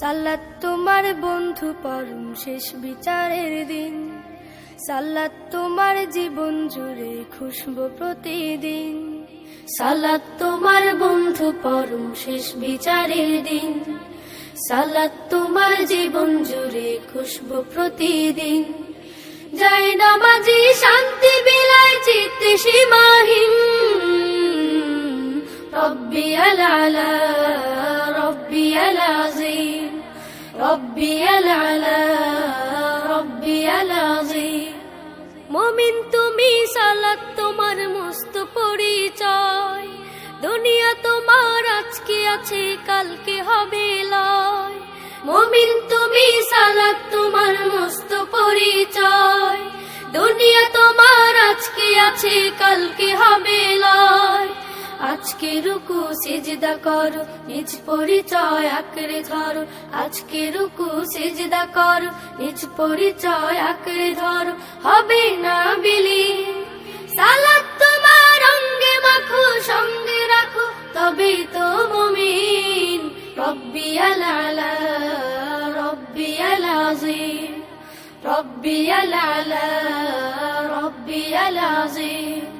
সাল্লাত তোমার বন্ধু পরম শেষ বিচারের দিন। সাল্লাত তোমার জীবন জুড়ে খুশবো প্রতিদিন। সালাত তোমার বন্ধু পরম শেষ বিচারের দিন। সালাত তোমার জীবন জুড়ে খুশবো প্রতিদিন। জয় নামাজি, শান্তি, বিলায়, চিত্তে সীমাহীন রব্বি আলালা রব্বি আলাজিম রব্বি আলালা রব্বি আলাজিম মমিন তুমি সালাত তোমার মস্ত পরিচয়। দুনিয়া তোমার আজকে আছে, কালকে হবে লয়। মমিন তুমি সালাত তোমার মস্ত পরিচয়। দুনিয়া তোমার আজকে আছে, কালকে হবে লয়। আজকে রুকু, সিজদা করো, নিজ পরিচয় আঁকড়ে ধরো। আজকে রুকু, সিজদা করো, নিজ পরিচয় আঁকড়ে ধরো। হবে না বিলি সালাত তোমার অঙ্গে মাখো, সঙ্গে রাখো, তবে তো মুমিন, রব্বি আলালা রব্বি আলাজিম রব্বি আলালা রব্বি আলাজিম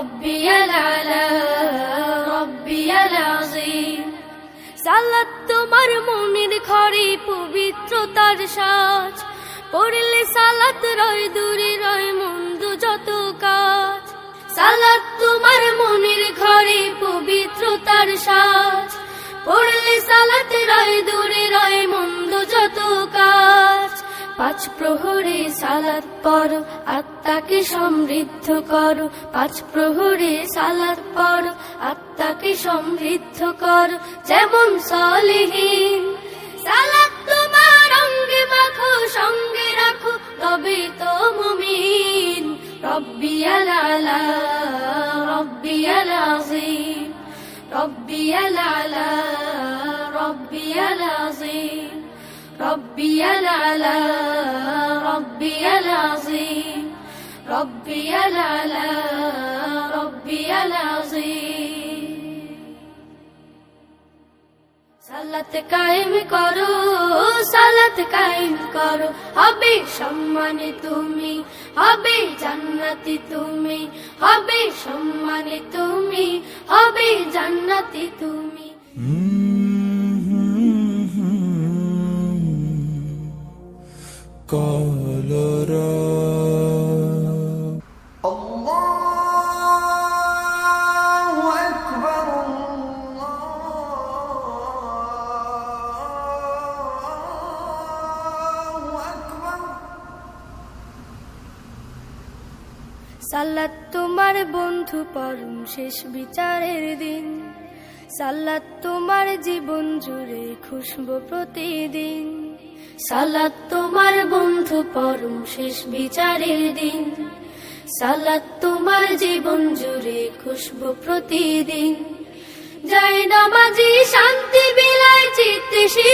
ربي العلا ربي العظيم সালাত তোমার মনের ঘরে পবিত্রতার সাজ পড়লে সালাত রয় দূরে রয় মন্দ যত কাজ সালাত তোমার মনের ঘরে পবিত্রতার সাজ পড়লে সালাত রয় দূরে রয় মন্দ যত কাজ পাঁচ প্রহরে সালাত পড়ো, আত্মাকে সমৃদ্ধ করো। পাঁচ প্রহরে সালাত পড়ো, আত্মাকে সমৃদ্ধ করো। যেমন সলেহীন, সালাত তোমার অঙ্গে মাখো, সঙ্গে রাখো, তবে তো মুমিন। রব্বি আলালা রব্বি আলাজিম রব্বি আলালা রব্বি আলাজিম ربي العلا ربي العظيم ربي العلا ربي العظيم সালাত কায়েম করো সালাত কায়েম করো হবে সম্মানে তুমি হবে জান্নাতি তুমি হবে সম্মানে তুমি হবে জান্নাতি তুমি সাল্লাত তোমার বন্ধু পরম শেষ বিচারের দিন। সাল্লাত তোমার জীবন জুড়ে খুশবো প্রতিদিন। সালাত তোমার বন্ধু পরম শেষ বিচারের দিন। সালাত তোমার জীবন জুড়ে খুশবো প্রতিদিন। জয় নামাজি শান্তি বিলায় চিত্তে